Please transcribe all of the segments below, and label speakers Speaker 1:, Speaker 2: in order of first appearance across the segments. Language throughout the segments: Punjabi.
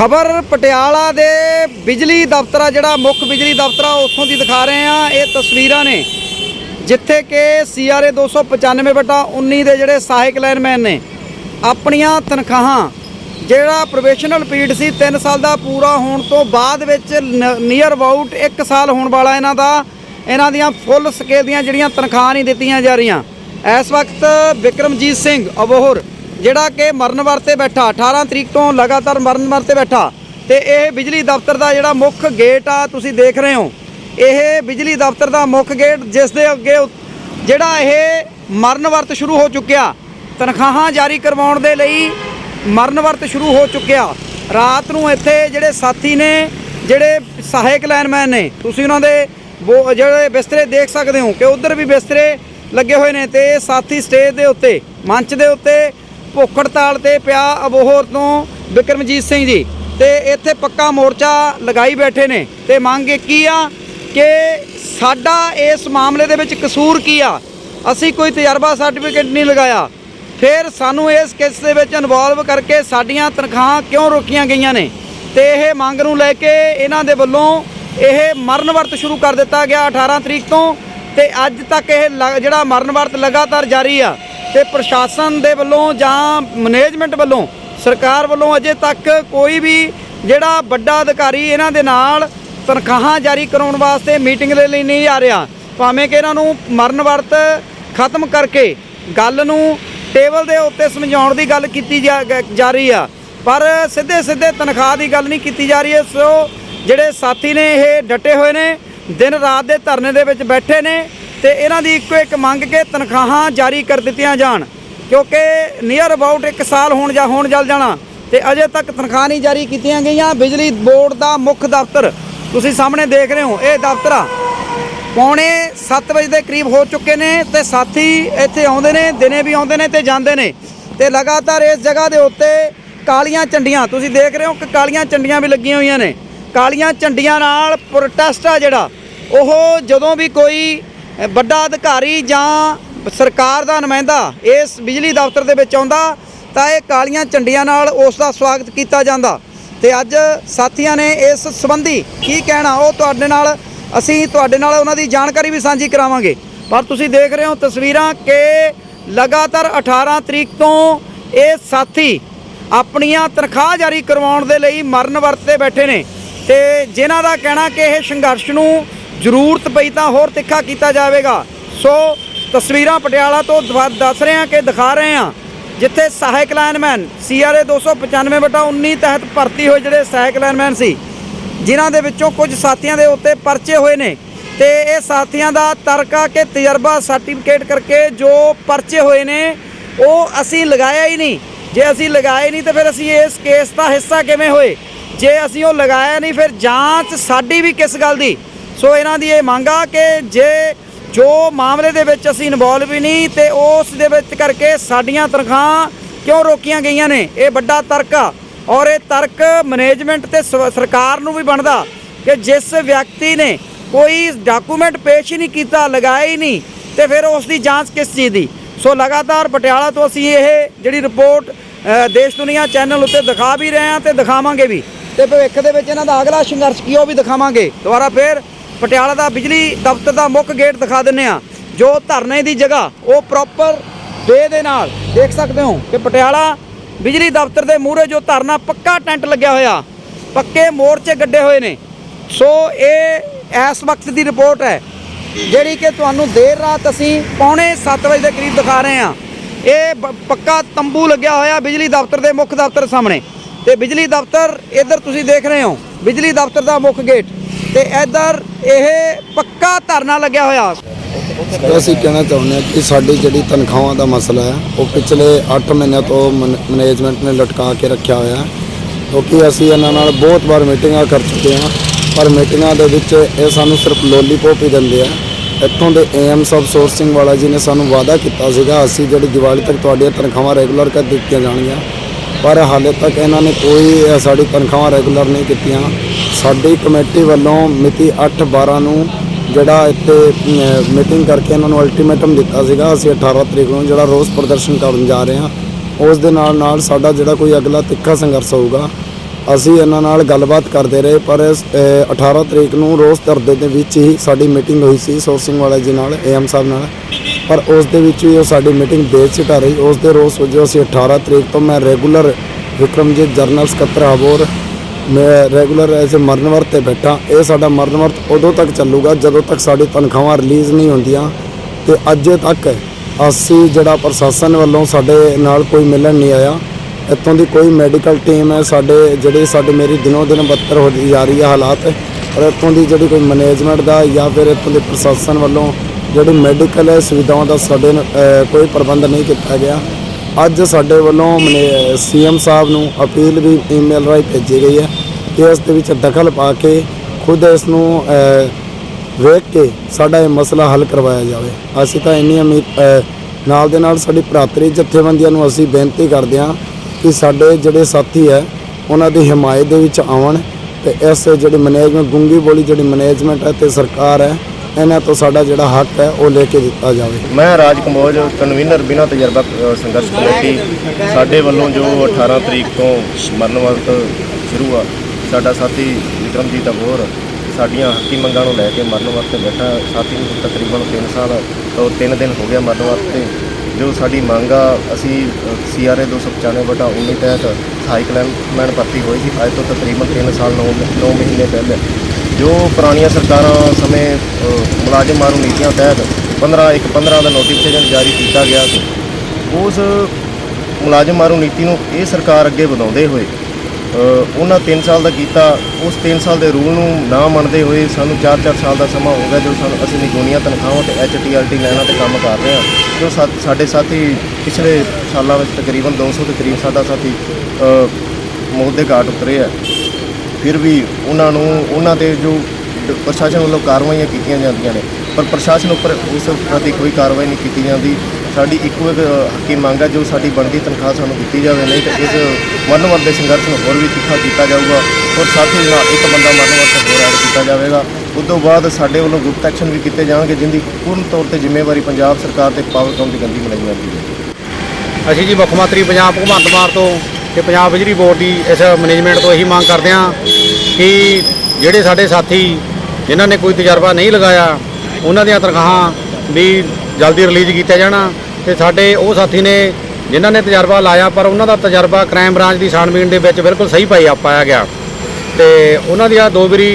Speaker 1: ਖਬਰ ਪਟਿਆਲਾ ਦੇ ਬਿਜਲੀ ਦਫ਼ਤਰ ਆ, ਜਿਹੜਾ ਮੁੱਖ ਬਿਜਲੀ ਦਫ਼ਤਰ ਆ, ਉੱਥੋਂ ਦੀ ਦਿਖਾ ਰਹੇ ਆ ਇਹ ਤਸਵੀਰਾਂ ਨੇ, ਜਿੱਥੇ ਕਿ ਸੀਆਰਏ 295 ਬਟਾ 19 ਦੇ ਜਿਹੜੇ ਸਹਾਇਕ ਲਾਈਨਮੈਨ ਨੇ, ਆਪਣੀਆਂ ਤਨਖਾਹਾਂ, ਜਿਹੜਾ ਪ੍ਰੋਬੇਸ਼ਨਲ ਪੀਰੀਅਡ ਸੀ 3 ਸਾਲ ਦਾ, ਪੂਰਾ ਹੋਣ ਤੋਂ ਬਾਅਦ ਵਿੱਚ ਨੀਅਰ ਅਬਾਊਟ 1 ਸਾਲ ਹੋਣ ਵਾਲਾ ਇਹਨਾਂ ਦਾ। ਇਹਨਾਂ ਦੀਆਂ ਫੁੱਲ ਸਕੇਲ ਦੀਆਂ ਜਿਹੜੀਆਂ ਤਨਖਾਹਾਂ ਨਹੀਂ ਦਿੱਤੀਆਂ ਜਾ ਰਹੀਆਂ। ਇਸ ਵਕਤ ਵਿਕਰਮਜੀਤ ਸਿੰਘ ਅਬੋਹਰ ਜਿਹੜਾ ਕਿ ਮਰਨ ਵਰਤੇ ਬੈਠਾ 18 ਤਰੀਕ ਤੋਂ ਲਗਾਤਾਰ ਮਰਨ ਵਰਤੇ ਬੈਠਾ। ਤੇ ਇਹ ਬਿਜਲੀ ਦਫ਼ਤਰ ਦਾ ਜਿਹੜਾ ਮੁੱਖ ਗੇਟ ਆ, ਤੁਸੀਂ ਦੇਖ ਰਹੇ ਹੋ। ਇਹ ਬਿਜਲੀ ਦਫ਼ਤਰ ਦਾ ਮੁੱਖ ਗੇਟ, ਜਿਸ ਦੇ ਅੱਗੇ ਉ- ਜਿਹੜਾ ਇਹ ਮਰਨ ਵਰਤ ਸ਼ੁਰੂ ਹੋ ਚੁੱਕਿਆ, ਤਨਖਾਹਾਂ ਜਾਰੀ ਕਰਵਾਉਣ ਦੇ ਲਈ ਮਰਨ ਵਰਤ ਸ਼ੁਰੂ ਹੋ ਚੁੱਕਿਆ। ਰਾਤ ਨੂੰ ਇੱਥੇ ਜਿਹੜੇ ਸਾਥੀ ਨੇ, ਜਿਹੜੇ ਸਹਾਇਕ ਲਾਈਨਮੈਨ ਨੇ, ਤੁਸੀਂ ਉਹਨਾਂ ਦੇ ਬੋ- ਜਿਹੜੇ ਬਿਸਤਰੇ ਦੇਖ ਸਕਦੇ ਹੋ ਕਿ ਉਧਰ ਵੀ ਬਿਸਤਰੇ ਲੱਗੇ ਹੋਏ ਨੇ ਤੇ ਸਾਥੀ ਸਟੇਜ ਦੇ ਉੱਤੇ, ਮੰਚ ਦੇ ਉੱਤੇ ਭੋਖੜਤਾਲ ਤੇ ਪਿਆ ਅਬੋਹਰ ਤੋਂ ਵਿਕਰਮਜੀਤ ਸਿੰਘ ਜੀ। ਤੇ ਇੱਥੇ ਪੱਕਾ ਮੋਰਚਾ ਲਗਾਈ ਬੈਠੇ ਨੇ। ਤੇ ਮੰਗ ਇਹ ਕੀ ਆ ਕਿ ਸਾਡਾ ਇਸ ਮਾਮਲੇ ਦੇ ਵਿੱਚ ਕਸੂਰ ਕੀ ਆ? ਅਸੀਂ ਕੋਈ ਤਜਰਬਾ ਸਰਟੀਫਿਕੇਟ ਨਹੀਂ ਲਗਾਇਆ। ਫਿਰ ਸਾਨੂੰ ਇਸ ਕੇਸ ਦੇ ਵਿੱਚ ਇਨਵੋਲਵ ਕਰਕੇ ਸਾਡੀਆਂ ਤਨਖਾਹਾਂ ਕਿਉਂ ਰੋਕੀਆਂ ਗਈਆਂ ਨੇ? ਤੇ ਇਹ ਮੰਗ ਨੂੰ ਲੈ ਕੇ ਇਹਨਾਂ ਦੇ ਵੱਲੋਂ ਇਹ ਮਰਨ ਵਰਤ ਸ਼ੁਰੂ ਕਰ ਦਿੱਤਾ ਗਿਆ 18 ਤਰੀਕ ਤੋਂ। ਤੇ ਅੱਜ ਤੱਕ ਇਹ ਲ- ਜਿਹੜਾ ਮਰਨ ਵਰਤ ਲਗਾਤਾਰ ਜਾਰੀ ਆ ਤੇ ਪ੍ਰਸ਼ਾਸਨ ਦੇ ਵੱਲੋਂ ਜਾਂ ਮੈਨੇਜਮੈਂਟ ਵੱਲੋਂ, ਸਰਕਾਰ ਵੱਲੋਂ ਅਜੇ ਤੱਕ ਕੋਈ ਵੀ ਜਿਹੜਾ ਵੱਡਾ ਅਧਿਕਾਰੀ ਇਹਨਾਂ ਦੇ ਨਾਲ ਤਨਖਾਹਾਂ ਜਾਰੀ ਕਰਾਉਣ ਵਾਸਤੇ ਮੀਟਿੰਗ ਦੇ ਲਈ ਨਹੀਂ ਆ ਰਿਹਾ। ਭਾਵੇਂ ਕਿ ਇਹਨਾਂ ਨੂੰ ਮਰਨ ਵਰਤ ਖਤਮ ਕਰਕੇ ਗੱਲ ਨੂੰ ਟੇਬਲ ਦੇ ਉੱਤੇ ਸਮਝਾਉਣ ਦੀ ਗੱਲ ਕੀਤੀ ਜਾ ਗ- ਜਾ ਰਹੀ ਆ, ਪਰ ਸਿੱਧੇ ਸਿੱਧੇ ਤਨਖਾਹ ਦੀ ਗੱਲ ਨਹੀਂ ਕੀਤੀ ਜਾ ਰਹੀ ਹੈ। ਸੋ ਜਿਹੜੇ ਸਾਥੀ ਨੇ, ਇਹ ਡਟੇ ਹੋਏ ਨੇ, ਦਿਨ ਰਾਤ ਦੇ ਧਰਨੇ ਦੇ ਵਿੱਚ ਬੈਠੇ ਨੇ। ਤੇ ਇਹਨਾਂ ਦੀ ਇੱਕੋ ਇੱਕ ਮੰਗ ਕੇ ਤਨਖਾਹਾਂ ਜਾਰੀ ਕਰ ਦਿੱਤੀਆਂ ਜਾਣ, ਕਿਉਂਕਿ ਨੀਅਰ ਅਬਾਊਟ 1 ਸਾਲ ਹੋਣ ਜਾਂ ਹੋਣ ਜਲ ਜਾਣਾ ਤੇ ਅਜੇ ਤੱਕ ਤਨਖਾਹ ਨਹੀਂ ਜਾਰੀ ਕੀਤੀਆਂ ਗਈਆਂ। ਬਿਜਲੀ ਬੋਰਡ ਦਾ ਮੁੱਖ ਦਫ਼ਤਰ, ਤੁਸੀਂ ਸਾਹਮਣੇ ਦੇਖ ਰਹੇ ਹੋ, ਇਹ ਦਫ਼ਤਰ ਆ। ਪੌਣੇ 7 ਵਜੇ ਦੇ ਕਰੀਬ ਹੋ ਚੁੱਕੇ ਨੇ ਤੇ ਸਾਥੀ ਇੱਥੇ ਆਉਂਦੇ ਨੇ, ਦਿਨੇ ਵੀ ਆਉਂਦੇ ਨੇ ਤੇ ਜਾਂਦੇ ਨੇ। ਤੇ ਲਗਾਤਾਰ ਇਸ ਜਗ੍ਹਾ ਦੇ ਉੱਤੇ ਕਾਲੀਆਂ ਝੰਡੀਆਂ, ਤੁਸੀਂ ਦੇਖ ਰਹੇ ਹੋ ਕਿ ਕਾਲੀਆਂ ਝੰਡੀਆਂ ਵੀ ਲੱਗੀਆਂ ਹੋਈਆਂ ਨੇ। ਕਾਲੀਆਂ ਝੰਡੀਆਂ ਨਾਲ ਪ੍ਰੋਟੈਸਟ ਆ ਜਿਹੜਾ, ਉਹ ਜਦੋਂ ਵੀ ਕੋਈ ਵੱਡਾ ਅਧਿਕਾਰੀ ਜਾਂ ਸਰਕਾਰ ਦਾ ਨੁਮਾਇੰਦਾ ਇਸ ਬਿਜਲੀ ਦਫ਼ਤਰ ਦੇ ਵਿੱਚ ਆਉਂਦਾ ਤਾਂ ਇਹ ਕਾਲੀਆਂ ਝੰਡੀਆਂ ਨਾਲ ਉਸ ਦਾ ਸਵਾਗਤ ਕੀਤਾ ਜਾਂਦਾ। ਤੇ ਅੱਜ ਸਾਥੀਆਂ ਨੇ ਇਸ ਸੰਬੰਧੀ ਕੀ ਕਹਿਣਾ, ਉਹ ਤੁਹਾਡੇ ਨਾਲ, ਅਸੀਂ ਤੁਹਾਡੇ ਨਾਲ ਉਹਨਾਂ ਦੀ ਜਾਣਕਾਰੀ ਵੀ ਸਾਂਝੀ ਕਰਾਵਾਂਗੇ। ਪਰ ਤੁਸੀਂ ਦੇਖ ਰਹੇ ਹੋ ਤਸਵੀਰਾਂ ਕਿ ਲਗਾਤਾਰ 18 ਤਰੀਕ ਤੋਂ ਇਹ ਸਾਥੀ ਆਪਣੀਆਂ ਤਨਖਾਹ ਜਾਰੀ ਕਰਵਾਉਣ ਦੇ ਲਈ ਮਰਨ ਵਰਤ ਤੇ ਬੈਠੇ ਨੇ। ਤੇ ਜਿਨ੍ਹਾਂ ਦਾ ਕਹਿਣਾ ਕਿ ਇਹ ਸੰਘਰਸ਼ ਨੂੰ ਜ਼ਰੂਰਤ ਪਈ ਤਾਂ ਹੋਰ ਤਿੱਖਾ ਕੀਤਾ ਜਾਵੇਗਾ। ਸੋ ਤਸਵੀਰਾਂ ਪਟਿਆਲਾ ਤੋਂ ਦਵਾ- ਦੱਸ ਰਹੇ ਹਾਂ ਕਿ ਦਿਖਾ ਰਹੇ ਹਾਂ, ਜਿੱਥੇ ਸਹਾਇਕ ਲਾਈਨਮੈਨ ਸੀਆਰਏ 295 ਬਟਾ 19 ਤਹਿਤ ਭਰਤੀ ਹੋਏ ਜਿਹੜੇ ਸਹਾਇਕ ਲਾਈਨਮੈਨ ਸੀ, ਜਿਨ੍ਹਾਂ ਦੇ ਵਿੱਚੋਂ ਕੁਝ ਸਾਥੀਆਂ ਦੇ ਉੱਤੇ ਪਰਚੇ ਹੋਏ ਨੇ। ਤੇ ਇਹ ਸਾਥੀਆਂ ਦਾ ਤਰਕਾ ਕਿ ਤਜਰਬਾ ਸਰਟੀਫਿਕੇਟ ਕਰਕੇ ਜੋ ਪਰਚੇ ਹੋਏ ਨੇ, ਉਹ ਅਸੀਂ ਲਗਾਇਆ ਹੀ ਨਹੀਂ। ਜੇ ਅਸੀਂ ਲਗਾਏ ਨਹੀਂ ਤਾਂ ਫਿਰ ਅਸੀਂ ਇਸ ਕੇਸ ਦਾ ਹਿੱਸਾ ਕਿਵੇਂ ਹੋਏ? ਜੇ ਅਸੀਂ ਉਹ ਲਗਾਇਆ ਨਹੀਂ, ਫਿਰ ਜਾਂਚ ਸਾਡੀ ਵੀ ਕਿਸ ਗੱਲ ਦੀ? ਸੋ ਇਹਨਾਂ ਦੀ ਇਹ ਮੰਗ ਆ ਕਿ ਜੇ ਜੋ ਮਾਮਲੇ ਦੇ ਵਿੱਚ ਅਸੀਂ ਇਨਵੋਲਵ ਹੀ ਨਹੀਂ, ਤੇ ਉਸ ਦੇ ਵਿੱਚ ਕਰਕੇ ਸਾਡੀਆਂ ਤਨਖਾਹਾਂ ਕਿਉਂ ਰੋਕੀਆਂ ਗਈਆਂ ਨੇ? ਇਹ ਵੱਡਾ ਤਰਕ ਆ। ਔਰ ਇਹ ਤਰਕ ਮੈਨੇਜਮੈਂਟ ਤੇ ਸ- ਸਰਕਾਰ ਨੂੰ ਵੀ ਬਣਦਾ ਕਿ ਜਿਸ ਵਿਅਕਤੀ ਨੇ ਕੋਈ ਡਾਕੂਮੈਂਟ ਪੇਸ਼ ਹੀ ਨਹੀਂ ਕੀਤਾ, ਲਗਾਇਆ ਹੀ ਨਹੀਂ, ਤੇ ਫਿਰ ਉਸ ਦੀ ਜਾਂਚ ਕਿਸ ਚੀਜ਼ ਦੀ? ਸੋ ਲਗਾਤਾਰ ਪਟਿਆਲਾ ਤੋਂ ਅਸੀਂ ਇਹ ਜਿਹੜੀ ਰਿਪੋਰਟ ਦੇਸ਼ ਦੁਨੀਆ ਚੈਨਲ ਉੱਤੇ ਦਿਖਾ ਵੀ ਰਹੇ ਹਾਂ ਤੇ ਦਿਖਾਵਾਂਗੇ ਵੀ। ਤੇ ਭਵਿੱਖ ਦੇ ਵਿੱਚ ਇਹਨਾਂ ਦਾ ਅਗਲਾ ਸੰਘਰਸ਼ ਕੀ ਉਹ ਵੀ ਦਿਖਾਵਾਂਗੇ। ਦੁਬਾਰਾ ਫਿਰ ਪਟਿਆਲਾ ਦਾ ਬਿਜਲੀ ਦਫ਼ਤਰ ਦਾ ਮੁੱਖ ਗੇਟ ਦਿਖਾ ਦਿੰਨੇ ਆ ਜੋ ਧਰਨੇ ਦੀ ਜਗ੍ਹਾ, ਉਹ ਪ੍ਰੋਪਰ ਵੇ ਦੇ ਨਾਲ ਦੇਖ ਸਕਦੇ ਹੋ ਕਿ ਪਟਿਆਲਾ ਬਿਜਲੀ ਦਫ਼ਤਰ ਦੇ ਮੂਹਰੇ ਜੋ ਧਰਨਾ, ਪੱਕਾ ਟੈਂਟ ਲੱਗਿਆ ਹੋਇਆ। ਪੱਕੇ ਮੋਰਚੇ ਗੱਡੇ ਹੋਏ ਨੇ। ਸੋ ਇਹ ਇਸ ਵਕਤ ਦੀ ਰਿਪੋਰਟ ਹੈ, ਜਿਹੜੀ ਕਿ ਤੁਹਾਨੂੰ ਦੇਰ ਰਾਤ ਅਸੀਂ ਪੌਣੇ 7 ਵਜੇ ਦੇ ਕਰੀਬ ਦਿਖਾ ਰਹੇ ਹਾਂ। ਇਹ ਬ- ਪੱਕਾ ਤੰਬੂ ਲੱਗਿਆ ਹੋਇਆ ਬਿਜਲੀ ਦਫ਼ਤਰ ਦੇ ਮੁੱਖ ਦਫ਼ਤਰ ਸਾਹਮਣੇ। ਤੇ ਬਿਜਲੀ ਦਫ਼ਤਰ, ਇੱਧਰ ਤੁਸੀਂ ਦੇਖ ਰਹੇ ਹੋ, ਬਿਜਲੀ ਦਫ਼ਤਰ ਦਾ ਮੁੱਖ ਗੇਟ। ਤੇ ਇੱਧਰ ਇਹ ਪੱਕਾ ਧਰਨਾ ਲੱਗਿਆ ਹੋਇਆ।
Speaker 2: ਅਸੀਂ ਕਹਿਣਾ ਚਾਹੁੰਦੇ ਹਾਂ ਕਿ ਸਾਡੀ ਜਿਹੜੀ ਤਨਖਾਹਾਂ ਦਾ ਮਸਲਾ ਹੈ, ਉਹ ਪਿਛਲੇ 8 ਮਹੀਨਿਆਂ ਤੋਂ ਮੈਨੇਜਮੈਂਟ ਨੇ ਲਟਕਾ ਕੇ ਰੱਖਿਆ ਹੋਇਆ ਹੈ। ਕਿਉਂਕਿ ਅਸੀਂ ਇਹਨਾਂ ਨਾਲ ਬਹੁਤ ਵਾਰ ਮੀਟਿੰਗਾਂ ਕਰ ਚੁੱਕੇ ਹਾਂ, ਪਰ ਮੀਟਿੰਗਾਂ ਦੇ ਵਿੱਚ ਇਹ ਸਾਨੂੰ ਸਿਰਫ ਲੋਲੀਪੌਪ ਹੀ ਦਿੰਦੇ ਆ। ਇੱਥੋਂ ਦੇ ਏਐਮ ਸਬ ਸੋਰਸਿੰਗ ਵਾਲਾ ਜੀ ਨੇ ਸਾਨੂੰ ਵਾਅਦਾ ਕੀਤਾ ਸੀਗਾ, ਅਸੀਂ ਜਿਹੜੀ ਦੀਵਾਲੀ ਤੱਕ ਤੁਹਾਡੀਆਂ ਤਨਖਾਹਾਂ ਰੈਗੂਲਰ ਕਰ ਦਿੱਤੀਆਂ ਜਾਣਗੀਆਂ। ਪਰ ਹਾਲੇ ਤੱਕ ਇਹਨਾਂ ਨੇ ਕੋਈ ਸਾਡੀ ਤਨਖਾਹਾਂ ਰੈਗੂਲਰ ਨਹੀਂ ਕੀਤੀਆਂ। ਸਾਡੀ ਕਮੇਟੀ ਵੱਲੋਂ ਮਿਤੀ 8/12 ਨੂੰ ਜਿਹੜਾ ਇੱਥੇ ਮੀਟਿੰਗ ਕਰਕੇ ਇਹਨਾਂ ਨੂੰ ਅਲਟੀਮੇਟਮ ਦਿੱਤਾ ਸੀਗਾ। ਅਸੀਂ 18 ਤਰੀਕ ਨੂੰ ਜਿਹੜਾ ਰੋਸ ਪ੍ਰਦਰਸ਼ਨ ਕਰਨ ਜਾ ਰਹੇ ਹਾਂ ਉਸ ਦੇ ਨਾਲ ਨਾਲ ਸਾਡਾ ਜਿਹੜਾ ਕੋਈ ਅਗਲਾ ਤਿੱਖਾ ਸੰਘਰਸ਼ ਹੋਊਗਾ ਅਸੀਂ ਇਹਨਾਂ ਨਾਲ ਗੱਲਬਾਤ ਕਰਦੇ ਰਹੇ। ਪਰ ਇਸ, 18 ਤਰੀਕ ਨੂੰ ਰੋਸ ਧਰਦੇ ਦੇ ਵਿੱਚ ਹੀ ਸਾਡੀ ਮੀਟਿੰਗ ਹੋਈ ਸੀ ਸੋਰਸਿੰਗ ਵਾਲੇ ਜੀ ਨਾਲ ਏਐਮ ਸਾਹਿਬ ਨਾਲ। ਪਰ ਉਸ ਦੇ ਵਿੱਚ ਵੀ ਉਹ ਸਾਡੀ ਮੀਟਿੰਗ ਬੇਸਿੱਟਾ ਰਹੀ। ਉਸ ਦੇ ਰੋਸ ਵਜੋਂ ਅਸੀਂ 18 ਤਰੀਕ ਤੋਂ ਮੈਂ ਰੈਗੂਲਰ ਵਿਕਰਮਜੀਤ ਜਰਨਲ ਸਕੱਤਰ ਅਬੋਰ ਮੈਂ ਰੈਗੂਲਰ ਐਜ਼ ਮਰਨ ਵਰਤ ਤੇ ਬੈਠਾ। ਇਹ ਸਾਡਾ ਮਰਨ ਵਰਤ ਉਦੋਂ ਤੱਕ ਚੱਲੂਗਾ ਜਦੋਂ ਤੱਕ ਸਾਡੀ ਤਨਖਾਹਾਂ ਰਿਲੀਜ਼ ਨਹੀਂ ਹੁੰਦੀਆਂ। ਤੇ ਅੱਜ ਤੱਕ ਅਸੀਂ ਜਿਹੜਾ ਪ੍ਰਸ਼ਾਸਨ ਵੱਲੋਂ ਸਾਡੇ ਨਾਲ ਕੋਈ ਮਿਲਣ ਨਹੀਂ ਆਇਆ। ਇੱਥੋਂ ਦੀ ਕੋਈ ਮੈਡੀਕਲ ਟੀਮ ਹੈ ਸਾਡੇ ਜਿਹੜੇ ਸਾਡੇ ਮੇਰੀ ਦਿਨੋਂ ਦਿਨ ਬੱਤਰ ਹੋ ਜਾ ਰਹੀ ਹੈ ਹਾਲਾਤ। ਪਰ ਇੱਥੋਂ ਦੀ ਜਿਹੜੀ ਕੋਈ ਮੈਨੇਜਮੈਂਟ ਦਾ ਜਾਂ ਫਿਰ ਇੱਥੋਂ ਦੇ ਪ੍ਰਸ਼ਾਸਨ ਵੱਲੋਂ ਜਿਹੜੀ ਮੈਡੀਕਲ ਸੁਵਿਧਾਵਾਂ ਦਾ ਸਾਡੇ ਨੂੰ, ਕੋਈ ਪ੍ਰਬੰਧ ਨਹੀਂ ਕੀਤਾ ਗਿਆ। ਅੱਜ ਸਾਡੇ ਵੱਲੋਂ ਸੀਐਮ ਸਾਹਿਬ ਨੂੰ ਅਪੀਲ ਵੀ ਈਮੇਲ ਰਾਹੀਂ ਭੇਜੀ ਗਈ ਹੈ ਕਿ ਇਸ ਦੇ ਵਿੱਚ ਦਖਲ ਪਾ ਕੇ ਖੁਦ ਇਸ ਨੂੰ ਵੇਖ ਕੇ ਸਾਡਾ ਇਹ ਮਸਲਾ ਹੱਲ ਕਰਵਾਇਆ ਜਾਵੇ। ਅਸੀਂ ਤਾਂ ਇੰਨੀ ਉਮੀਦ ਨਾਲ ਦੇ ਨਾਲ ਸਾਡੀ ਭਰਾਤਰੀ ਜਥੇਬੰਦੀਆਂ ਨੂੰ ਅਸੀਂ ਬੇਨਤੀ ਕਰਦੇ ਹਾਂ ਕਿ ਸਾਡੇ ਜਿਹੜੇ ਸਾਥੀ ਹੈ, ਉਹਨਾਂ ਦੀ ਹਮਾਇਤ ਦੇ ਵਿੱਚ ਆਉਣ ਤੇ ਇਸ ਜਿਹੜੀ ਮੈਨੇਜਮੈਂਟ ਗੁੰਗੀ ਬੋਲੀ ਜਿਹੜੀ ਮੈਨੇਜਮੈਂਟ ਹੈ ਤੇ ਸਰਕਾਰ ਹੈ ਇਹਨਾਂ ਤੋਂ ਸਾਡਾ ਜਿਹੜਾ ਹੱਕ ਹੈ ਉਹ ਲੈ ਕੇ ਦਿੱਤਾ ਜਾਵੇ।
Speaker 3: ਮੈਂ ਰਾਜ ਕੰਬੋਜ ਕਨਵੀਨਰ ਬਿਨਾਂ ਤਜਰਬਾ ਅ, ਸੰਘਰਸ਼ ਕਮੇਟੀ। ਸਾਡੇ ਵੱਲੋਂ ਜੋ 18 ਤਰੀਕ ਤੋਂ ਮਰਨ ਵਰਤ ਸ਼ੁਰੂ ਆ ਸਾਡਾ ਸਾਥੀ ਵਿਕਰਮਜੀਤ ਅਬੋਰ ਸਾਡੀਆਂ ਹੱਕੀ ਮੰਗਾਂ ਨੂੰ ਲੈ ਕੇ ਮਰਨ ਵਰਤ ਬੈਠਾ। ਸਾਥੀ ਨੂੰ ਤਕਰੀਬਨ 3 ਸਾਲ ਤੋਂ 3 ਦਿਨ ਹੋ ਗਿਆ ਮਰਨ ਵਰਤ ਤੇ। ਜੋ ਸਾਡੀ ਮੰਗ ਆ ਅਸੀਂ ਸੀਆਰਏ 295 ਬਟਾ 19 ਤਹਿਤ ਸਹਾਇਕ ਲੈਂਡਮੈਨ ਭਰਤੀ ਹੋਈ ਸੀ। ਅੱਜ ਤੋਂ ਤਕਰੀਬਨ 3 ਸਾਲ 9 9 ਮਹੀਨੇ ਪਹਿਲੇ ਜੋ ਪੁਰਾਣੀਆਂ ਸਰਕਾਰਾਂ ਸਮੇਂ ਮੁਲਾਜ਼ਮ ਮਾਰੂ ਨੀਤੀਆਂ ਤਹਿਤ 15 ਇੱਕ 15 ਦਾ ਨੋਟੀਫਿਕੇਸ਼ਨ ਜਾਰੀ ਕੀਤਾ ਗਿਆ ਸੀ। ਉਸ ਮੁਲਾਜ਼ਮ ਮਾਰੂ ਨੀਤੀ ਨੂੰ ਇਹ ਸਰਕਾਰ ਅੱਗੇ ਵਧਾਉਂਦੇ ਹੋਏ ਉਹਨਾਂ 3 ਸਾਲ ਦਾ ਕੀਤਾ। ਉਸ 3 ਸਾਲ ਦੇ ਰੂਲ ਨੂੰ ਨਾ ਮੰਨਦੇ ਹੋਏ ਸਾਨੂੰ 4-4 ਸਾਲ ਦਾ ਸਮਾਂ ਹੋ ਗਿਆ ਜੋ ਸਾਨੂੰ ਅਸੀਂ ਨਿਗੂਣੀਆਂ ਤਨਖਾਹਾਂ ਤੇ ਐਚਟੀਆਰਟੀ ਲੈਣਾ ਤੇ ਕੰਮ ਕਰ ਰਹੇ ਹਾਂ। ਜੋ ਸਾਡੇ ਸਾਥੀ ਪਿਛਲੇ ਸਾਲਾਂ ਵਿੱਚ ਤਕਰੀਬਨ 200 ਦੇ ਕਰੀਬ ਸਾਡਾ ਸਾਥੀ ਅ, ਮੌਤ ਦੇ ਘਾਟ ਉਤਰੇ ਆ ਫਿਰ ਵੀ ਉਹਨਾਂ ਨੂੰ, ਉਹਨਾਂ ਦੇ ਜੋ ਪ੍ਰਸ਼ਾਸਨ ਵੱਲੋਂ ਕਾਰਵਾਈਆਂ ਕੀਤੀਆਂ ਜਾਂਦੀਆਂ ਨੇ, ਪਰ ਪ੍ਰਸ਼ਾਸਨ ਉੱਪਰ ਉਸ ਪ੍ਰਤੀ ਕੋਈ ਕਾਰਵਾਈ ਨਹੀਂ ਕੀਤੀ ਜਾਂਦੀ। ਸਾਡੀ ਇੱਕੋ ਇੱਕ ਹੱਕੀ ਮੰਗ ਹੈ, ਜੋ ਸਾਡੀ ਬਣਦੀ ਤਨਖਾਹ ਸਾਨੂੰ ਦਿੱਤੀ ਜਾਵੇ, ਨਹੀਂ ਤਾਂ ਇਸ ਮਰਨ ਵਰਤ ਦੇ ਸੰਘਰਸ਼ ਨੂੰ ਹੋਰ ਵੀ ਤਿੱਖਾ ਕੀਤਾ ਜਾਊਗਾ ਔਰ ਸਾਥੀ ਨਾਲ ਇੱਕ ਬੰਦਾ ਮਰਨ ਵਰਤ ਹੋਰ ਐਡ ਕੀਤਾ ਜਾਵੇਗਾ। ਉਸ ਤੋਂ ਬਾਅਦ ਸਾਡੇ ਵੱਲੋਂ ਗੁਪਤ ਐਕਸ਼ਨ ਵੀ ਕੀਤੇ ਜਾਣਗੇ, ਜਿੰਦੀ ਪੂਰਨ ਤੌਰ ਤੇ ਜ਼ਿੰਮੇਵਾਰੀ ਪੰਜਾਬ ਸਰਕਾਰ ਤੇ ਪਾਵਰਕਾਮ ਦੀ ਗੰਦੀ ਬਣਾਈ ਜਾਂਦੀ ਹੈ।
Speaker 4: ਅਸੀਂ ਜੀ ਮੁੱਖ ਮੰਤਰੀ ਪੰਜਾਬ ਭਗਵੰਤ ਮਾਨ ਤੋਂ ਤੇ ਪੰਜਾਬ ਬਿਜਲੀ ਬੋਰਡ ਦੀ ਇਸ ਮੈਨੇਜਮੈਂਟ ਤੋਂ ਇਹੀ ਮੰਗ ਕਰਦੇ ਹਾਂ ਕਿ ਜਿਹੜੇ ਸਾਡੇ ਸਾਥੀ ਜਿਨ੍ਹਾਂ ਨੇ ਕੋਈ ਤਜਰਬਾ ਨਹੀਂ ਲਗਾਇਆ, ਉਹਨਾਂ ਦੀਆਂ ਤਨਖਾਹਾਂ ਵੀ ਜਲਦੀ ਰਿਲੀਜ਼ ਕੀਤਾ ਜਾਣਾ ਤੇ ਸਾਡੇ ਉਹ ਸਾਥੀ ਨੇ ਜਿਨ੍ਹਾਂ ਨੇ ਤਜਰਬਾ ਲਾਇਆ, ਪਰ ਉਹਨਾਂ ਦਾ ਤਜਰਬਾ ਕ੍ਰਾਈਮ ਬ੍ਰਾਂਚ ਦੀ ਛਾਣਬੀਣ ਦੇ ਵਿੱਚ ਬਿਲਕੁਲ ਸਹੀ ਪਾਈ ਪਾਇਆ ਗਿਆ। ਤੇ ਉਹਨਾਂ ਦੀਆਂ ਦੋ ਵਾਰੀ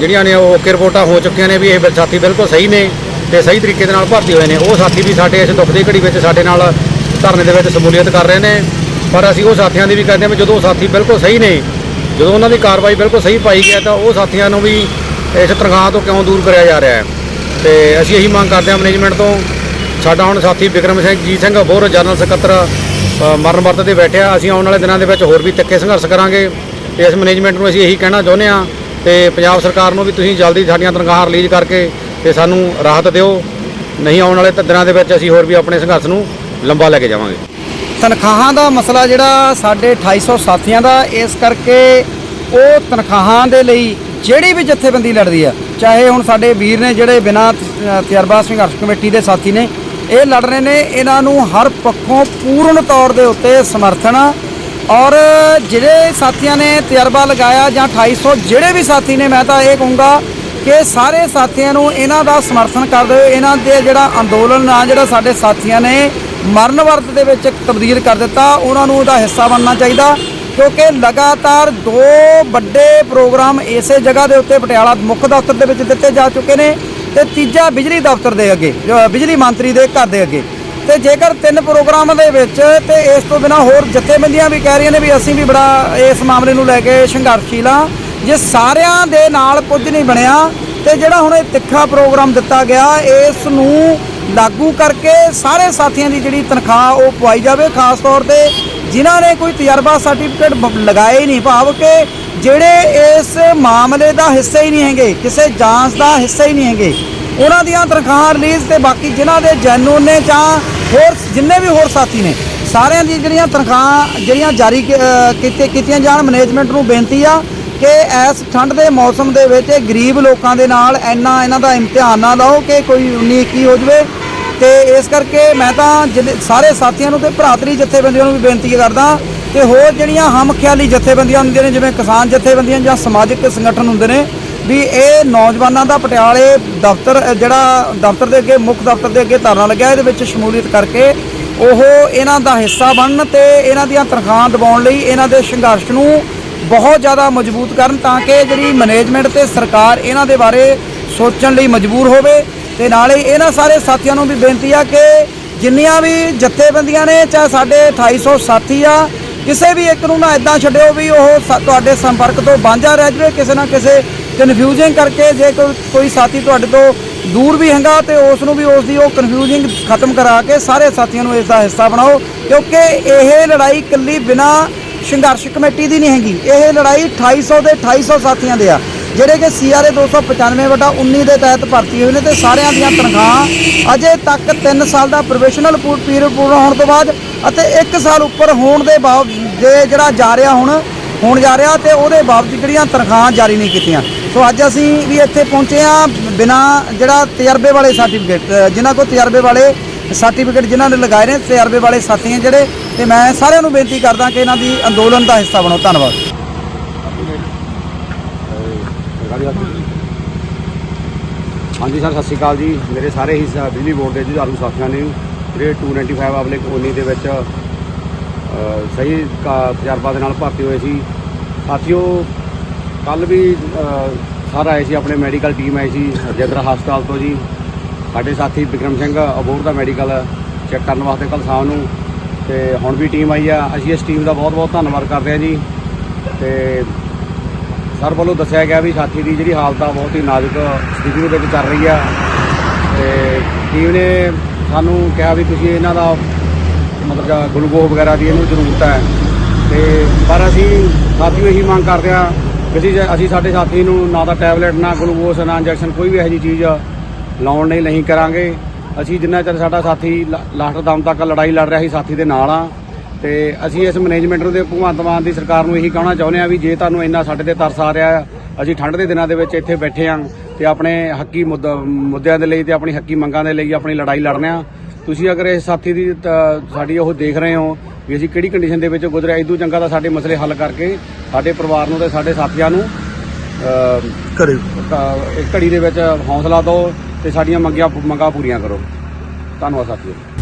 Speaker 4: ਜਿਹੜੀਆਂ ਨੇ ਉਹ ਓਕੇ ਰਿਪੋਰਟਾਂ ਹੋ ਚੁੱਕੀਆਂ ਨੇ ਵੀ ਇਹ ਸਾਥੀ ਬਿਲਕੁਲ ਸਹੀ ਨੇ ਤੇ ਸਹੀ ਤਰੀਕੇ ਦੇ ਨਾਲ ਭਰਤੀ ਹੋਏ ਨੇ। ਉਹ ਸਾਥੀ ਵੀ ਸਾਡੇ ਇਸ ਦੁੱਖ ਦੀ ਘੜੀ ਵਿੱਚ ਸਾਡੇ ਨਾਲ ਧਰਨੇ ਦੇ ਵਿੱਚ ਸ਼ਮੂਲੀਅਤ ਕਰ ਰਹੇ ਨੇ। ਪਰ ਅਸੀਂ ਉਹ ਸਾਥੀਆਂ ਦੀ ਵੀ ਕਹਿੰਦੇ ਹਾਂ ਵੀ ਜਦੋਂ ਉਹ ਸਾਥੀ ਬਿਲਕੁਲ ਸਹੀ ਨੇ, ਜਦੋਂ ਉਹਨਾਂ ਦੀ ਕਾਰਵਾਈ ਬਿਲਕੁਲ ਸਹੀ ਪਾਈ ਗਿਆ ਤਾਂ ਉਹ ਸਾਥੀਆਂ ਨੂੰ ਵੀ ਇਸ ਤਨਖਾਹ ਤੋਂ ਕਿਉਂ ਦੂਰ ਕਰਿਆ ਜਾ ਰਿਹਾ ਹੈ। ਤੇ ਅਸੀਂ ਇਹੀ ਮੰਗ ਕਰਦੇ ਹਾਂ ਮੈਨੇਜਮੈਂਟ ਤੋਂ। ਸਾਡਾ ਹੁਣ ਸਾਥੀ ਵਿਕਰਮ ਸਿੰਘ ਜੀ ਸਿੰਘ, ਹੋਰ ਜਨਰਲ ਸਕੱਤਰ ਮਰਨ ਵਰਤ ਤੇ ਬੈਠਿਆ ਅਸੀਂ ਆਉਣ ਵਾਲੇ ਦਿਨਾਂ ਦੇ ਵਿੱਚ ਹੋਰ ਵੀ ਤੱਕੇ ਸੰਘਰਸ਼ ਕਰਾਂਗੇ। ਤੇ ਇਸ ਮੈਨੇਜਮੈਂਟ ਨੂੰ ਅਸੀਂ ਇਹੀ ਕਹਿਣਾ ਚਾਹੁੰਦੇ ਹਾਂ ਤੇ ਪੰਜਾਬ ਸਰਕਾਰ ਨੂੰ ਵੀ ਤੁਸੀਂ ਜਲਦੀ ਸਾਡੀਆਂ ਤਨਖਾਹਾਂ ਰਿਲੀਜ਼ ਕਰਕੇ ਤੇ ਸਾਨੂੰ ਰਾਹਤ ਦਿਓ। ਨਹੀਂ ਆਉਣ ਵਾਲੇ ਦਿਨਾਂ ਦੇ ਵਿੱਚ ਅਸੀਂ ਹੋਰ ਵੀ ਆਪਣੇ ਸੰਘਰਸ਼ ਨੂੰ ਲੰਬਾ ਲੈ ਕੇ ਜਾਵਾਂਗੇ।
Speaker 1: ਤਨਖਾਹਾਂ ਦਾ ਮਸਲਾ ਜਿਹੜਾ ਸਾਡੇ 2800 ਸਾਥੀਆਂ ਦਾ, ਇਸ ਕਰਕੇ ਉਹ ਤਨਖਾਹਾਂ ਦੇ ਲਈ ਜਿਹੜੀ ਵੀ ਜਥੇਬੰਦੀ ਲੜਦੀ ਆ, ਚਾਹੇ ਹੁਣ ਸਾਡੇ ਵੀਰ ਨੇ ਜਿਹੜੇ ਬਿਨਾਂ ਤਜਰਬਾ ਸੰਘਰਸ਼ ਕਮੇਟੀ ਦੇ ਸਾਥੀ ਨੇ, ਇਹ ਲੜ ਰਹੇ ਨੇ, ਇਹਨਾਂ ਨੂੰ ਹਰ ਪੱਖੋਂ ਪੂਰਨ ਤੌਰ ਦੇ ਉੱਤੇ ਸਮਰਥਨ ਔਰ ਜਿਹੜੇ ਸਾਥੀਆਂ ਨੇ ਤਜਰਬਾ ਲਗਾਇਆ ਜਾਂ 2800 ਜਿਹੜੇ ਵੀ ਸਾਥੀ ਨੇ, ਮੈਂ ਤਾਂ ਇਹ ਕਹੂੰਗਾ ਕਿ ਸਾਰੇ ਸਾਥੀਆਂ ਨੂੰ ਇਹਨਾਂ ਦਾ ਸਮਰਥਨ ਕਰਦੇ ਹੋਏ, ਇਹਨਾਂ ਦੇ ਜਿਹੜਾ ਅੰਦੋਲਨ ਆ, ਜਿਹੜਾ ਸਾਡੇ ਸਾਥੀਆਂ ਨੇ ਮਰਨ ਵਰਤ ਦੇ ਵਿੱਚ ਤਬਦੀਲ ਕਰ ਦਿੱਤਾ। ਉਹਨਾਂ ਨੂੰ ਉਹਦਾ ਹਿੱਸਾ ਬਣਨਾ ਚਾਹੀਦਾ, ਕਿਉਂਕਿ ਲਗਾਤਾਰ ਦੋ ਵੱਡੇ ਪ੍ਰੋਗਰਾਮ ਇਸੇ ਜਗ੍ਹਾ ਦੇ ਉੱਤੇ ਪਟਿਆਲਾ ਮੁੱਖ ਦਫ਼ਤਰ ਦੇ ਵਿੱਚ ਦਿੱਤੇ ਜਾ ਚੁੱਕੇ ਨੇ ਤੇ ਤੀਜਾ ਬਿਜਲੀ ਦਫ਼ਤਰ ਦੇ ਅੱਗੇ ਬਿਜਲੀ ਮੰਤਰੀ ਦੇ ਘਰ ਦੇ ਅੱਗੇ। ਤੇ ਜੇਕਰ ਤਿੰਨ ਪ੍ਰੋਗਰਾਮਾਂ ਦੇ ਵਿੱਚ ਤੇ ਇਸ ਤੋਂ ਬਿਨਾ ਹੋਰ ਜਥੇਬੰਦੀਆਂ ਵੀ ਕਹਿ ਰਹੀਆਂ ਨੇ ਵੀ ਅਸੀਂ ਵੀ ਬੜਾ ਇਸ ਮਾਮਲੇ ਨੂੰ ਲੈ ਕੇ ਸੰਘਰਸ਼ੀਲ ਹਾਂ ਜੇ ਸਾਰਿਆਂ ਦੇ ਨਾਲ ਕੁਝ ਨਹੀਂ ਬਣਿਆ ਤੇ ਜਿਹੜਾ ਹੁਣ ਇਹ ਤਿੱਖਾ ਪ੍ਰੋਗਰਾਮ ਦਿੱਤਾ ਗਿਆ, ਇਸ ਨੂੰ ਲਾਗੂ ਕਰਕੇ ਸਾਰੇ ਸਾਥੀਆਂ ਦੀ ਜਿਹੜੀ ਤਨਖਾਹ ਉਹ ਪਵਾਈ ਜਾਵੇ, ਖਾਸ ਤੌਰ ਤੇ ਜਿਨ੍ਹਾਂ ਨੇ ਕੋਈ ਤਜਰਬਾ ਸਰਟੀਫਿਕੇਟ ਲਗਾਏ ਹੀ ਨਹੀਂ, ਭਾਵ ਕਿ ਜਿਹੜੇ ਇਸ ਮਾਮਲੇ ਦਾ ਹਿੱਸਾ ਹੀ ਨਹੀਂ ਹੈਗੇ, ਕਿਸੇ ਜਾਂਚ ਦਾ ਹਿੱਸਾ ਹੀ ਨਹੀਂ ਹੈਗੇ, ਉਹਨਾਂ ਦੀਆਂ ਤਨਖਾਹਾਂ ਰਿਲੀਜ਼ ਤੇ ਬਾਕੀ ਜਿਨ੍ਹਾਂ ਦੇ ਜੈਨੂਨ ਨੇ ਜਾਂ ਹੋਰ ਜਿੰਨੇ ਵੀ ਹੋਰ ਸਾਥੀ ਨੇ, ਸਾਰਿਆਂ ਦੀ ਜਿਹੜੀਆਂ ਤਨਖਾਹਾਂ, ਜਿਹੜੀਆਂ ਜਾਰੀ ਕੀਤੇ ਕੀਤੀਆਂ ਜਾਣ ਮੈਨੇਜਮੈਂਟ ਨੂੰ ਬੇਨਤੀ ਆ ਕਿ ਇਸ ਠੰਡ ਦੇ ਮੌਸਮ ਦੇ ਵਿੱਚ ਗਰੀਬ ਲੋਕਾਂ ਦੇ ਨਾਲ ਇੰਨਾ ਇਹਨਾਂ ਦਾ ਇਮਤਿਹਾਨ ਨਾ ਲਾਓ ਕਿ ਕੋਈ 19 21 ਹੋ ਜਵੇ। ਤੇ ਇਸ ਕਰਕੇ ਮੈਂ ਤਾਂ ਜਿਹੜੇ ਸਾਰੇ ਸਾਥੀਆਂ ਨੂੰ ਤੇ ਭਰਾਤਰੀ ਜਥੇਬੰਦੀਆਂ ਨੂੰ ਵੀ ਬੇਨਤੀ ਕਰਦਾ ਤੇ ਹੋਰ ਜਿਹੜੀਆਂ ਹਮਖਿਆਲੀ ਜਥੇਬੰਦੀਆਂ ਹੁੰਦੀਆਂ ਨੇ, ਜਿਵੇਂ ਕਿਸਾਨ ਜਥੇਬੰਦੀਆਂ ਜਾਂ ਸਮਾਜਿਕ ਸੰਗਠਨ ਹੁੰਦੇ ਨੇ, ਵੀ ਇਹ ਨੌਜਵਾਨਾਂ ਦਾ ਪਟਿਆਲੇ ਦਫ਼ਤਰ ਜਿਹੜਾ ਦਫ਼ਤਰ ਦੇ ਅੱਗੇ, ਮੁੱਖ ਦਫ਼ਤਰ ਦੇ ਅੱਗੇ ਧਰਨਾ ਲੱਗਿਆ, ਇਹਦੇ ਵਿੱਚ ਸ਼ਮੂਲੀਅਤ ਕਰਕੇ ਉਹ ਇਹਨਾਂ ਦਾ ਹਿੱਸਾ ਬਣਨ ਤੇ ਇਹਨਾਂ ਦੀਆਂ ਤਨਖਾਹਾਂ ਦਿਵਾਉਣ ਲਈ ਇਹਨਾਂ ਦੇ ਸੰਘਰਸ਼ ਨੂੰ ਬਹੁਤ ਜ਼ਿਆਦਾ ਮਜ਼ਬੂਤ ਕਰਨ ਤਾਂ ਕਿ ਜਿਹੜੀ ਮੈਨੇਜਮੈਂਟ ਤੇ ਸਰਕਾਰ ਇਹਨਾਂ ਦੇ ਬਾਰੇ ਸੋਚਣ ਲਈ ਮਜਬੂਰ ਹੋਵੇ ਤੇ ਨਾਲੇ ਇਹਨਾਂ ਸਾਰੇ ਸਾਥੀਆਂ ਨੂੰ ਵੀ ਬੇਨਤੀ ਆ ਕਿ ਜਿੰਨੀਆਂ ਵੀ ਜਥੇਬੰਦੀਆਂ ਨੇ ਚਾਹੇ ਸਾਡੇ 2800 ਸਾਥੀ ਆ, ਕਿਸੇ ਵੀ ਇੱਕ ਨੂੰ ਨਾ ਇਦਾਂ ਛੱਡਿਓ ਵੀ ਉਹ ਸਾ- ਤੁਹਾਡੇ ਸੰਪਰਕ ਤੋਂ ਵਾਂਝਾ ਰਹਿ ਜਾਵੇ, ਕਿਸੇ ਨਾ ਕਿਸੇ ਕਨਫਿਊਜ਼ਿੰਗ ਕਰਕੇ ਜੇ ਕੋਈ ਕੋਈ ਸਾਥੀ ਤੁਹਾਡੇ ਤੋਂ ਦੂਰ ਵੀ ਹੈਗਾ ਤੇ ਉਸ ਨੂੰ ਵੀ ਉਸ ਦੀ ਉਹ ਕਨਫਿਊਜ਼ਿੰਗ ਖਤਮ ਕਰਾ ਕੇ ਸਾਰੇ ਸਾਥੀਆਂ ਨੂੰ ਇਸ ਦਾ ਹਿੱਸਾ ਬਣਾਓ ਕਿਉਂਕਿ ਇਹ ਲੜਾਈ ਇਕੱਲੀ ਬਿਨਾ ਸੰਘਰਸ਼ ਕਮੇਟੀ ਦੀ ਨਹੀਂ ਹੈਗੀ। ਇਹ ਲੜਾਈ 2800 ਦੇ 2800 ਸਾਥੀਆਂ ਦੇ ਆ, ਜਿਹੜੇ ਕਿ ਸੀਆਰਏ 295 ਵਟਾ 19 ਦੇ ਤਹਿਤ ਭਰਤੀ ਹੋਏ ਨੇ ਤੇ ਸਾਰਿਆਂ ਦੀਆਂ ਤਨਖਾਹਾਂ ਅਜੇ ਤੱਕ 3 ਸਾਲ ਦਾ ਪ੍ਰੋਫੈਸ਼ਨਲ ਪੀਰੀਅਡ ਪੂਰਾ ਹੋਣ ਤੋਂ ਬਾਅਦ ਅਤੇ 1 ਸਾਲ ਉੱਪਰ ਹੋਣ ਦੇ ਬਾਵਜੂਦ ਜਿਹੜਾ ਜਾ ਰਿਹਾ ਹੁਣ, ਹੋਣ ਜਾ ਰਿਹਾ ਤੇ ਉਹਦੇ ਬਾਵਜੂਦ ਜਿਹੜੀਆਂ ਤਨਖਾਹਾਂ ਜਾਰੀ ਨਹੀਂ ਕੀਤੀਆਂ। ਸੋ ਅੱਜ ਅਸੀਂ ਵੀ ਇੱਥੇ ਪਹੁੰਚੇ ਆ ਬਿਨਾ ਜਿਹੜਾ ਤਜਰਬੇ ਵਾਲੇ ਸਰਟੀਫਿਕੇਟ ਜਿਨ੍ਹਾਂ ਕੋਲ ਤਜਰਬੇ ਵਾਲੇ ਸਰਟੀਫਿਕੇਟ ਜਿਨ੍ਹਾਂ ਨੇ ਲਗਾਏ ਨੇ, ਤਜਰਬੇ ਵਾਲੇ ਸਾਥੀ ਜਿਹੜੇ ਤੇ ਮੈਂ ਸਾਰਿਆਂ ਨੂੰ ਬੇਨਤੀ ਕਰਦਾ ਕਿ ਇਹਨਾਂ ਦੀ ਅੰਦੋਲਨ ਦਾ ਹਿੱਸਾ ਬਣੋ। ਧੰਨਵਾਦ।
Speaker 4: ਹਾਂਜੀ ਸਰ ਸਤਿ ਸ਼੍ਰੀ ਅਕਾਲ ਜੀ। ਮੇਰੇ ਸਾਰੇ ਹੀ ਬਿਜਲੀ ਬੋਰਡ ਦੇ ਜੁਝਾਰੂ ਸਾਥੀਆਂ ਨੇ। ਜਿਹੜੇ 295 ਆਬਲੇ ਕੋਨੀ ਦੇ ਵਿੱਚ ਸਹੀ ਕਾ- ਤਜਰਬਾ ਦੇ ਨਾਲ ਭਰਤੀ ਹੋਏ ਸੀ। ਸਾਥੀਓ ਕੱਲ ਵੀ ਅ, ਸਰ ਆਏ ਸੀ ਆਪਣੇ ਮੈਡੀਕਲ ਟੀਮ ਆਈ ਸੀ ਰਜਿੰਦਰਾ ਹਸਪਤਾਲ ਤੋਂ ਜੀ। ਸਾਡੇ ਸਾਥੀ ਵਿਕਰਮ ਸਿੰਘ ਅਬੋਰ ਦਾ ਮੈਡੀਕਲ ਚੈੱਕ ਕਰਨ ਵਾਸਤੇ ਕੱਲ ਸ਼ਾਮ ਨੂੰ ਤੇ ਹੁਣ ਵੀ ਟੀਮ ਆਈ ਆ। ਅਸੀਂ ਇਸ ਟੀਮ ਦਾ ਬਹੁਤ ਬਹੁਤ ਧੰਨਵਾਦ ਕਰਦੇ ਹਾਂ ਜੀ। ਤੇ ਸਰ ਵੱਲੋਂ ਦੱਸਿਆ ਗਿਆ ਵੀ ਸਾਥੀ ਦੀ ਜਿਹੜੀ ਹਾਲਤ ਆ, ਬਹੁਤ ਹੀ ਨਾਜ਼ੁਕ ਸਥਿਤੀ ਦੇ ਵਿੱਚ ਚੱਲ ਰਹੀ ਆ। ਤੇ ਟੀਮ ਨੇ ਸਾਨੂੰ ਕਿਹਾ ਵੀ ਤੁਸੀਂ ਇਹਨਾਂ ਦਾ ਮਤਲਬ ਗਲੂਕੋਜ਼ ਵਗੈਰਾ ਦੀ ਇਹਨੂੰ ਜ਼ਰੂਰਤ ਹੈ। ਤੇ ਪਰ ਅਸੀਂ ਸਾਥੀਓ ਇਹੀ ਮੰਗ ਕਰਦੇ ਆ ਕਿ ਅਸੀਂ ਅਸੀਂ ਸਾਡੇ ਸਾਥੀ ਨੂੰ ਨਾ ਤਾਂ ਟੈਬਲੇਟ, ਨਾ ਗਲੂਕੋਜ਼, ਨਾ ਇੰਜੈਕਸ਼ਨ ਕੋਈ ਵੀ ਇਹੋ ਜਿਹੀ ਚੀਜ਼ ਲਾਉਣ ਨਹੀਂ ਨਹੀਂ ਕਰਾਂਗੇ। ਅਸੀਂ ਜਿੰਨਾ ਚਿਰ ਸਾਡਾ ਸਾਥੀ ਲਾ- ਲਾਸਟ ਦਮ ਤੱਕ ਲੜਾਈ ਲੜ ਰਿਹਾ ਸੀ, ਸਾਥੀ ਦੇ ਨਾਲ ਆ। ਤੇ ਅਸੀਂ ਇਸ ਮੈਨੇਜਮੈਂਟ ਨੂੰ ਤੇ ਭਗਵੰਤ ਮਾਨ ਦੀ ਸਰਕਾਰ ਨੂੰ ਇਹੀ ਕਹਿਣਾ ਚਾਹੁੰਦੇ ਆ ਵੀ ਜੇ ਤੁਹਾਨੂੰ ਇੰਨਾ ਸਾਡੇ ਤੇ ਤਰਸ ਆ ਰਿਹਾ ਅਸੀਂ ਠੰਡ ਦੇ ਦਿਨਾਂ ਦੇ ਵਿੱਚ ਇੱਥੇ ਬੈਠੇ ਆ ਤੇ ਆਪਣੇ ਹੱਕੀ ਮੁੱਦਾ- ਮੁੱਦਿਆਂ ਦੇ ਲਈ ਤੇ ਆਪਣੀ ਹੱਕੀ ਮੰਗਾਂ ਦੇ ਲਈ ਆਪਣੀ ਲੜਾਈ ਲੜਨੇ ਆ। ਤੁਸੀਂ ਅਗਰ ਇਸ ਸਾਥੀ ਦੀ ਤ- ਸਾਡੀ ਉਹ ਦੇਖ ਰਹੇ ਹੋ ਵੀ ਅਸੀਂ ਕਿਹੜੀ ਕੰਡੀਸ਼ਨ ਦੇ ਵਿੱਚ ਗੁਜ਼ਰਿਆ ਇਦੋਂ ਚੰਗਾ ਤਾਂ ਸਾਡੇ ਮਸਲੇ ਹੱਲ ਕਰਕੇ ਸਾਡੇ ਪਰਿਵਾਰ ਨੂੰ ਤੇ ਸਾਡੇ ਸਾਥੀਆਂ ਨੂੰ ਘੜੀ ਇੱਕ ਘੜੀ ਦੇ ਵਿੱਚ ਹੌਸਲਾ ਦਿਓ ਤੇ ਸਾਡੀਆਂ ਮੰਗੀਆਂ ਮੰਗਾਂ ਪੂਰੀਆਂ ਕਰੋ। ਧੰਨਵਾਦ ਸਾਥੀਓ।